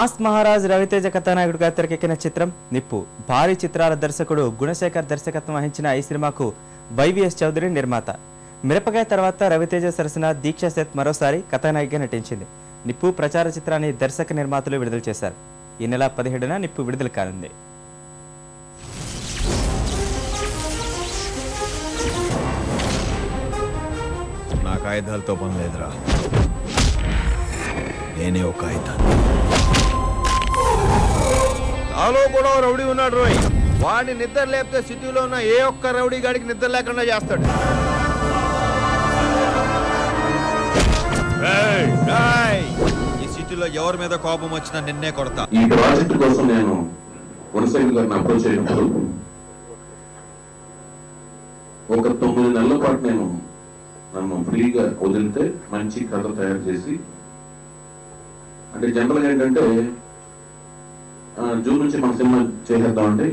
Mass Maharaj Raviteja కథానాయకుడిగా తెరకెక్కిన చిత్రం నిప్పు. భారీ చిత్రాల దర్శకుడు గుణశేఖర్ దర్శకత్వం వహించిన ఈ సినిమాకు వైవిఎస్ చౌదరి నిర్మాత. మిరపకాయ తర్వాత రవితేజ సరసన దీక్ష సెత్ మరోసారి కథానాయికగా నటించింది. నిప్పు ప్రచార చిత్రాన్ని దర్శక నిర్మాతలు విడుదల చేశారు. ఈ నెల పదిహేడున నిప్పు విడుదల కానుంది. నాకు ఆయుధాలతో పని లేదురా. నేనే ఒక ఆయుధాన్ని. నాలో కూడా రౌడీ ఉన్నాడు రోయ్. వాడిని నిద్ర లేపితే సిటీలో ఉన్న ఏ ఒక్క రౌడీ గాడికి నిద్ర లేకుండా చేస్తాడు. ఈ సిటీలో ఎవరి మీద కోపం వచ్చినా నిన్నే కొడతా. ఈ ప్రాజెక్ట్ కోసం నేను గుణశేఖర్ గారిని అప్రోచ్ అయినప్పుడు ఒక తొమ్మిది నెలల పాటు నేను నన్ను ఫ్రీగా వదిలితే మంచి కథ తయారు చేసి అంటే జనరల్గా ఏంటంటే జూన్ నుంచి మన సినిమా చేసేద్దామండి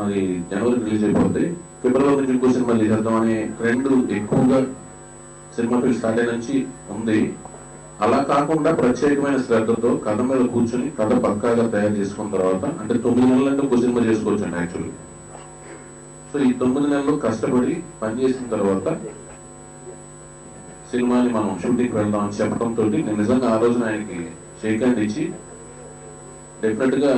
అది జనవరి రిలీజ్ అయిపోతుంది ఫిబ్రవరి నుంచి ఇంకో సినిమా చేసేద్దాం అనే ట్రెండ్ ఎక్కువగా సినిమా ఫీల్డ్ స్టార్ట్ అయిన నుంచి ఉంది. అలా కాకుండా ప్రత్యేకమైన శ్రద్ధతో కథ మీద కూర్చుని కథ పక్కాగా తయారు చేసుకున్న తర్వాత అంటే తొమ్మిది నెలలంటే ఒక సినిమా చేసుకోవచ్చు అండి యాక్చువల్లీ సో ఈ తొమ్మిది నెలలు కష్టపడి పనిచేసిన తర్వాత సినిమాని మనం షూటింగ్కి వెళ్దాం అని చెప్పడంతో నేను నిజంగా ఆ రోజున ఆయనకి షేక్ హ్యాండ్ ఇచ్చి డెఫినెట్గా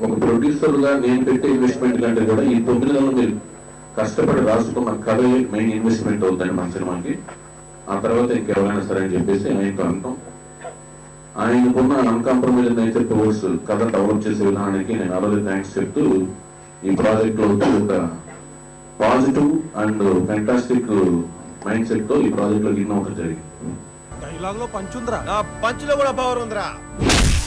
ఒక ప్రొడ్యూసర్గా నేను పెట్టే ఇన్వెస్ట్మెంట్ కంటే కూడా ఈ తొమ్మిది నెలలు మీరు కష్టపడి రాసుకున్న కథ మెయిన్ ఇన్వెస్ట్మెంట్ అవుతుంది మన సినిమాకి. ఆ తర్వాత ఇంకెవరైనా సరే అని చెప్పేసి ఆయనతో అంటాం ఆయనకున్న అన్కాంప్రమైజ్ అయితే టువర్డ్స్ కథ డెవలప్ చేసే విధానానికి నేను అలాగే థ్యాంక్స్ చెప్తూ ఈ ప్రాజెక్ట్లో ఒక పాజిటివ్ అండ్ ఫెంటాస్టిక్ మైండ్ సెట్తో ఈ ప్రాజెక్ట్లో గిన్న ఒకటి జరిగింది. పంచుందరా. పంచులో కూడా పవర్ ఉందిరా.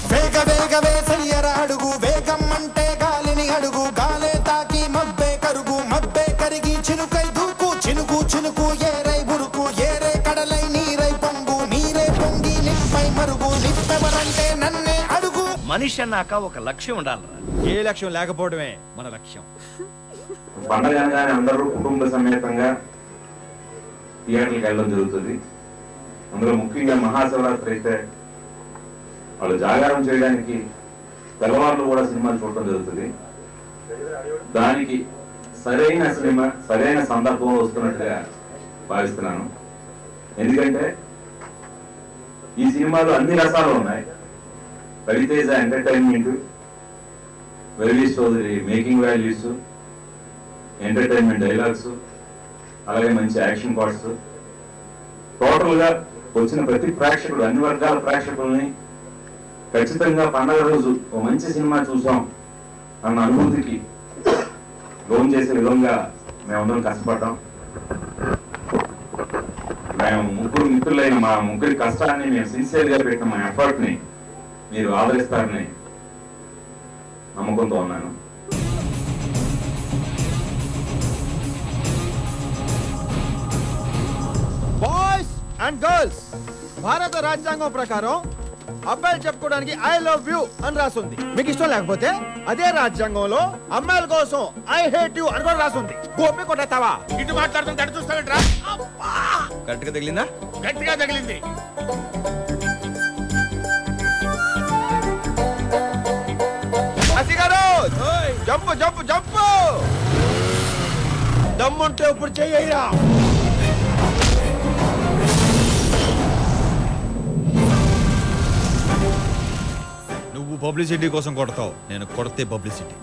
వేగ వేగ వేసయ్యర అడుగు వేగం అంటే గాలిని అడుగు గాలే తాకి మబ్బే కరుగు మబ్బే కరిగి చినుకై దూకు చినుకు చినుకు ఏరై ఉరుకు ఏరే కడలై నీరై పొంగు నీరే పొంగి నిప్పై మరుగు నిప్పెవరంటే నన్నే అడుగు. మనిషి అన్నాక ఒక లక్ష్యం ఉండాలిరా? ఏ లక్ష్యం లేకపోవడమే మన లక్ష్యం. పండగ అనగానే అందరూ కుటుంబ సమేతంగా థియేటర్కి వెళ్ళడం జరుగుతుంది. అందులో ముఖ్యంగా మహాశివరాత్రి అయితే వాళ్ళు జాగారం చేయడానికి తెల్లవాళ్ళు కూడా సినిమాలు చూడటం జరుగుతుంది. దానికి సరైన సినిమా సరైన సందర్భం వస్తున్నట్టుగా భావిస్తున్నాను. ఎందుకంటే ఈ సినిమాలో అన్ని రసాలు ఉన్నాయి. Raviteja entertainment very Chowdary making values entertainment dialogues అలాగే మంచి యాక్షన్ పార్ట్స్ టోటల్గా వచ్చిన ప్రతి ప్రేక్షకుడు అన్ని వర్గాల ప్రేక్షకుల్ని ఖచ్చితంగా పండగ రోజు ఒక మంచి సినిమా చూసాం అన్న అనుభూతికి లోన్ చేసే విధంగా మేమందరం కష్టపడ్డాం. మేము ముగ్గురు మిత్రులైన మా ముగ్గురి కష్టాన్ని మేము సిన్సియర్గా పెట్టిన మా ఎఫర్ట్ని మీరు ఆదరిస్తారని నమ్మకంతో ఉన్నాను. బాయ్స్ అండ్ గర్ల్స్ భారత రాజ్యాంగం ప్రకారం అబ్బాయిలు చెప్పుకోవడానికి ఐ లవ్ యూ అని రాసుంది. మీకు ఇష్టం లేకపోతే అదే రాజ్యాంగంలో అమ్మాయిల కోసం ఐ హేట్ యు అని కూడా రాసుంది. గోపి కొట్టేస్తావా? ఇటు మాట్లాడుతుంటే అటు చూస్తావేంట్రా? కరెక్ట్గా తగిలిందా? గట్టిగా తగిలింది. అసిగారు! Jump jump jump! దమ్ముంటే ఇప్పుడు చెయ్యరా పబ్లిసిటీ కోసం కొడతావు. నేను కొడితే పబ్లిసిటీ